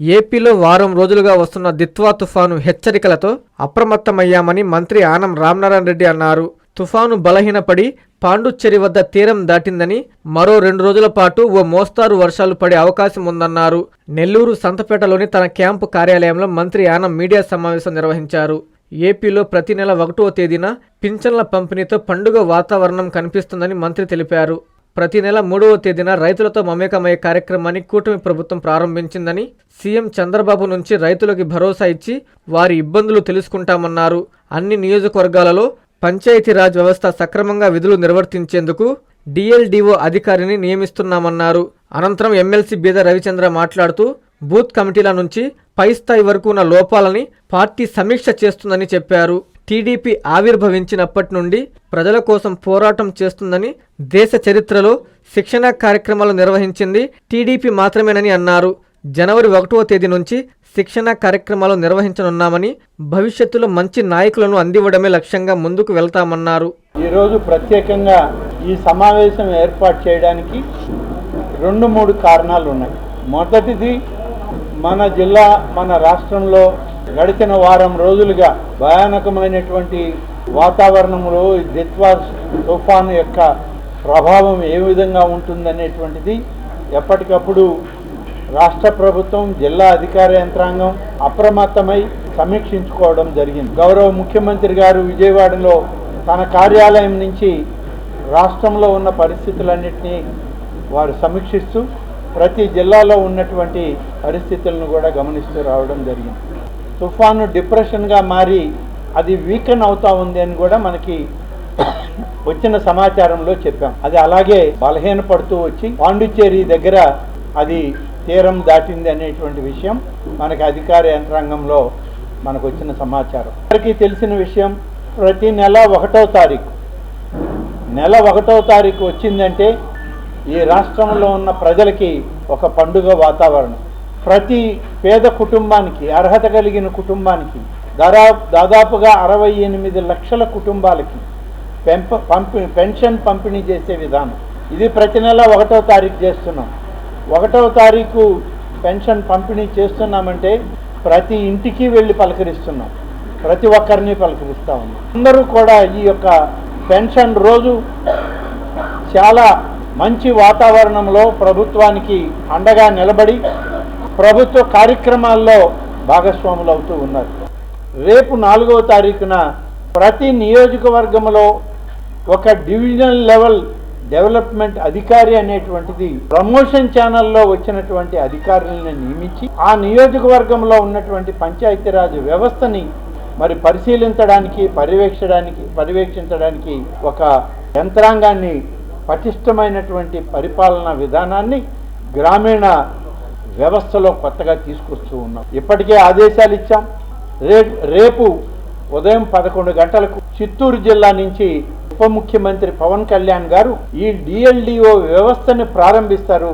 ఏపీలో వారం రోజులుగా వస్తున్న దిత్వా తుఫాను హెచ్చరికలతో అప్రమత్తమయ్యామని మంత్రి ఆనం రామనారాయణ రెడ్డి అన్నారు. తుఫాను బలహీనపడి పాండుచ్చేరి వద్ద తీరం దాటిందని మరో రెండు రోజుల పాటు ఓ మోస్తారు వర్షాలు పడే అవకాశం ఉందన్నారు. నెల్లూరు సంతపేటలోని తన క్యాంపు కార్యాలయంలో మంత్రి ఆనం మీడియా సమావేశం నిర్వహించారు. ఏపీలో ప్రతి నెల ఒకటో తేదీన పింఛన్ల పంపిణీతో పండుగ వాతావరణం కనిపిస్తుందని మంత్రి తెలిపారు. ప్రతి నెల మూడవ తేదీన రైతులతో మమేకమయ్యే కార్యక్రమాన్ని కూటమి ప్రభుత్వం ప్రారంభించిందని సీఎం చంద్రబాబు నుంచి రైతులకి భరోసా ఇచ్చి వారి ఇబ్బందులు తెలుసుకుంటామన్నారు. అన్ని నియోజకవర్గాలలో పంచాయతీరాజ్ వ్యవస్థ సక్రమంగా విధులు నిర్వర్తించేందుకు డిఎల్డిఓ అధికారిని నియమిస్తున్నామన్నారు. అనంతరం ఎమ్మెల్సీ బీద రవిచంద్ర మాట్లాడుతూ బూత్ కమిటీల నుంచి పై స్థాయి వరకు ఉన్న లోపాలని పార్టీ సమీక్ష చేస్తుందని చెప్పారు. టీడీపీ ఆవిర్భవించినప్పటి నుండి ప్రజల కోసం పోరాటం చేస్తుందని దేశ చరిత్రలో శిక్షణ కార్యక్రమాలు నిర్వహించింది టీడీపీ మాత్రమేనని అన్నారు. జనవరి ఒకటవ తేదీ నుంచి శిక్షణ కార్యక్రమాలు నిర్వహించనున్నామని భవిష్యత్తులో మంచి నాయకులను అందివ్వడమే లక్ష్యంగా ముందుకు వెళ్తామన్నారు. ఈరోజు ప్రత్యేకంగా ఈ సమావేశం ఏర్పాటు చేయడానికి రెండు మూడు కారణాలు ఉన్నాయి మొదటిది మన జిల్లా మన రాష్ట్రంలో గడిచిన వారం రోజులుగా భయానకమైనటువంటి వాతావరణంలో ఈ దిత్వా తుఫాను యొక్క ప్రభావం ఏ విధంగా ఉంటుందనేటువంటిది ఎప్పటికప్పుడు రాష్ట్ర ప్రభుత్వం జిల్లా అధికార యంత్రాంగం అప్రమత్తమై సమీక్షించుకోవడం జరిగింది. గౌరవ ముఖ్యమంత్రి గారు విజయవాడలో తన కార్యాలయం నుంచి రాష్ట్రంలో ఉన్న పరిస్థితులన్నింటినీ వారు సమీక్షిస్తూ ప్రతి జిల్లాలో ఉన్నటువంటి పరిస్థితులను కూడా గమనిస్తూ రావడం జరిగింది. తుఫాను డిప్రెషన్గా మారి అది వీకెన్ అవుతా ఉంది అని కూడా మనకి వచ్చిన సమాచారంలో చెప్పాం. అది అలాగే బలహీనపడుతూ వచ్చి పాండిచ్చేరి దగ్గర అది తీరం దాటింది అనేటువంటి విషయం మనకి అధికార యంత్రాంగంలో మనకు వచ్చిన సమాచారం. అందరికీ తెలిసిన విషయం ప్రతి నెల ఒకటో తారీఖు. నెల ఒకటో తారీఖు వచ్చిందంటే ఈ రాష్ట్రంలో ఉన్న ప్రజలకి ఒక పండుగ వాతావరణం. ప్రతి పేద కుటుంబానికి అర్హత కలిగిన కుటుంబానికి దాదా దాదాపుగా అరవై ఎనిమిది లక్షల కుటుంబాలకి పెంప పంపి పెన్షన్ పంపిణీ చేసే విధానం. ఇది ప్రతి నెల ఒకటో తారీఖు చేస్తున్నాం. ఒకటవ తారీఖు పెన్షన్ పంపిణీ చేస్తున్నామంటే ప్రతి ఇంటికి వెళ్ళి పలకరిస్తున్నాం. ప్రతి ఒక్కరిని పలకరిస్తూ ఉన్నాం. అందరూ కూడా ఈ యొక్క పెన్షన్ రోజు చాలా మంచి వాతావరణంలో ప్రభుత్వానికి అండగా నిలబడి ప్రభుత్వ కార్యక్రమాల్లో భాగస్వాములు అవుతూ ఉన్నారు. రేపు నాలుగవ తారీఖున ప్రతి నియోజకవర్గంలో ఒక డివిజనల్ లెవెల్ డెవలప్మెంట్ అధికారి అనేటువంటిది ప్రమోషన్ ఛానల్లో వచ్చినటువంటి అధికారులను నియమించి ఆ నియోజకవర్గంలో ఉన్నటువంటి పంచాయతీరాజ్ వ్యవస్థని మరి పరిశీలించడానికి పర్యవేక్షడానికి పర్యవేక్షించడానికి ఒక యంత్రాంగాన్ని పటిష్టమైనటువంటి పరిపాలనా విధానాన్ని గ్రామీణ వ్యవస్థలో కొత్తగా తీసుకొస్తూ ఉన్నాం. ఇప్పటికే ఆదేశాలు ఇచ్చాం. రేపు ఉదయం పదకొండు గంటలకు చిత్తూరు జిల్లా నుంచి ఉప ముఖ్యమంత్రి పవన్ కళ్యాణ్ గారు ఈ డిఎల్డిఓ వ్యవస్థని ప్రారంభిస్తారు.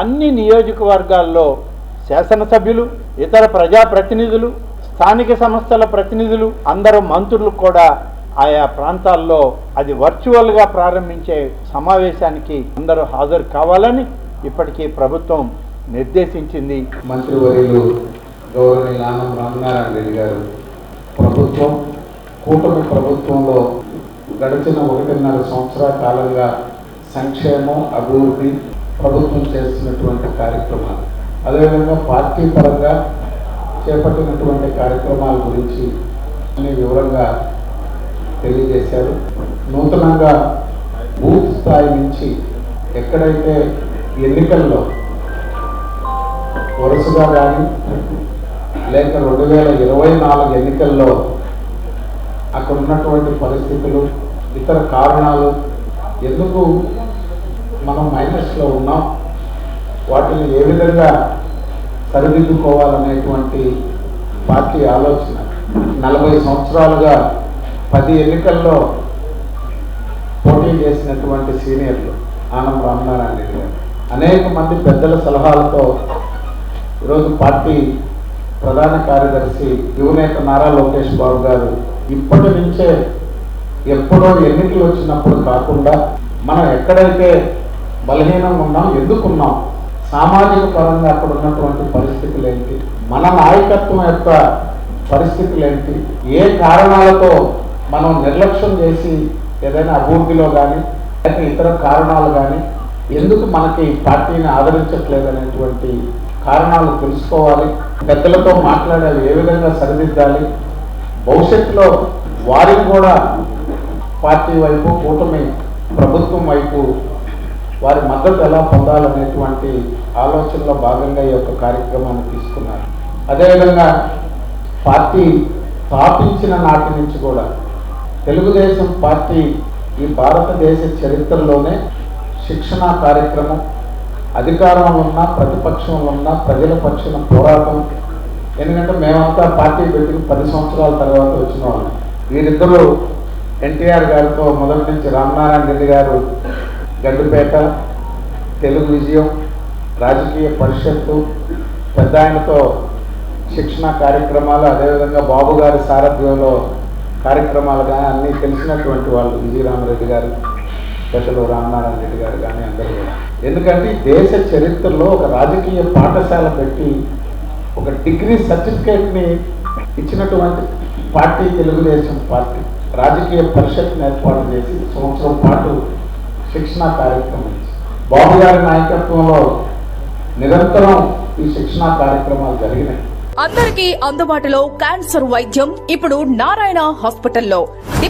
అన్ని నియోజకవర్గాల్లో శాసనసభ్యులు ఇతర ప్రజాప్రతినిధులు స్థానిక సంస్థల ప్రతినిధులు అందరూ మంత్రులు కూడా ఆయా ప్రాంతాల్లో అది వర్చువల్గా ప్రారంభించే సమావేశానికి అందరూ హాజరు కావాలని ఇప్పటికీ ప్రభుత్వం నిర్దేశించింది మంత్రివర్యులు గౌరవనీయ ఆనం రామనారాయణ రెడ్డి గారు. ప్రభుత్వం కూటమి ప్రభుత్వంలో గడిచిన ఒకటిన్నర సంవత్సరాల కాలంగా సంక్షేమం అభివృద్ధి ప్రభుత్వం చేస్తున్నటువంటి కార్యక్రమాలు. అదేవిధంగా పార్టీ పరంగా చేపట్టినటువంటి కార్యక్రమాల గురించి అన్ని వివరంగా తెలియజేశారు. నూతనంగా బూత్ స్థాయి నుంచి ఎక్కడైతే ఎన్నికల్లో వరుసగా కానీ లేక రెండు వేల ఇరవై నాలుగు ఎన్నికల్లో అక్కడ ఉన్నటువంటి పరిస్థితులు ఇతర కారణాలు ఎందుకు మనం మైనస్లో ఉన్నాం? వాటిని ఏ విధంగా సరిదిద్దుకోవాలనేటువంటి పార్టీ ఆలోచన. నలభై సంవత్సరాలుగా పది ఎన్నికల్లో పోటీ చేసినటువంటి సీనియర్లు ఆనం రామనారాయణ రెడ్డి గారు. అనేక మంది పెద్దల సలహాలతో ఈరోజు పార్టీ ప్రధాన కార్యదర్శి యువనేత నారా లోకేష్ బాబు గారు ఇప్పటి నుంచే ఎప్పుడో ఎన్నికలు వచ్చినప్పుడు కాకుండా మనం ఎక్కడైతే బలహీనం ఉన్నాం ఎందుకున్నాం సామాజిక పరంగా అక్కడ ఉన్నటువంటి పరిస్థితులు ఏంటి మన నాయకత్వం యొక్క పరిస్థితులు ఏంటి ఏ కారణాలతో మనం నిర్లక్ష్యం చేసి ఏదైనా అభివృద్ధిలో కానీ లేక ఇతర కారణాలు కానీ ఎందుకు మనకి పార్టీని ఆదరించట్లేదు అనేటువంటి కారణాలు తెలుసుకోవాలి పెద్దలతో మాట్లాడి ఏ విధంగా సరిదిద్దాలి. భవిష్యత్తులో వారికి కూడా పార్టీ వైపు కూటమి ప్రభుత్వం వైపు వారి మద్దతు ఎలా పొందాలనేటువంటి ఆలోచనలో భాగంగా ఈ యొక్క కార్యక్రమాన్ని తీసుకున్నారు. అదేవిధంగా పార్టీ స్థాపించిన నాటి నుంచి కూడా తెలుగుదేశం పార్టీ ఈ భారతదేశ చరిత్రలోనే శిక్షణా కార్యక్రమం అధికారంలో ఉన్న ప్రతిపక్షంలో ఉన్న ప్రజల పక్షాన పోరాటం. ఎందుకంటే మేమంతా పార్టీ పెట్టిన పది సంవత్సరాల తర్వాత వచ్చిన వాళ్ళం. వీరిద్దరూ ఎన్టీఆర్ గారితో మొదటి నుంచి రామనారాయణ రెడ్డి గారు గడ్డుపేట తెలుగు విజయం రాజకీయ పరిషత్తు పెద్ద ఆయనతో శిక్షణ కార్యక్రమాలు అదేవిధంగా బాబు గారి సారథ్యంలో కార్యక్రమాలు కానీ అన్నీ తెలిసినటువంటి వాళ్ళు విజయరామరెడ్డి గారు. స్పెషల్ రామనారాయణ రెడ్డి గారు కానీ అందరూ కూడా. ఎందుకంటే దేశ చరిత్రలో ఒక రాజకీయ పాఠశాల పెట్టి ఒక డిగ్రీ సర్టిఫికేట్ని ఇచ్చినటువంటి పార్టీ తెలుగుదేశం పార్టీ రాజకీయ పరిషత్ని ఏర్పాటు చేసి సంవత్సరం పాటు శిక్షణా కార్యక్రమం బాబు గారి నాయకత్వంలో నిరంతరం ఈ శిక్షణా కార్యక్రమాలు జరిగినాయి. అందరికీ అందుబాటులో క్యాన్సర్ వైద్యం ఇప్పుడు నారాయణ హాస్పిటల్లో.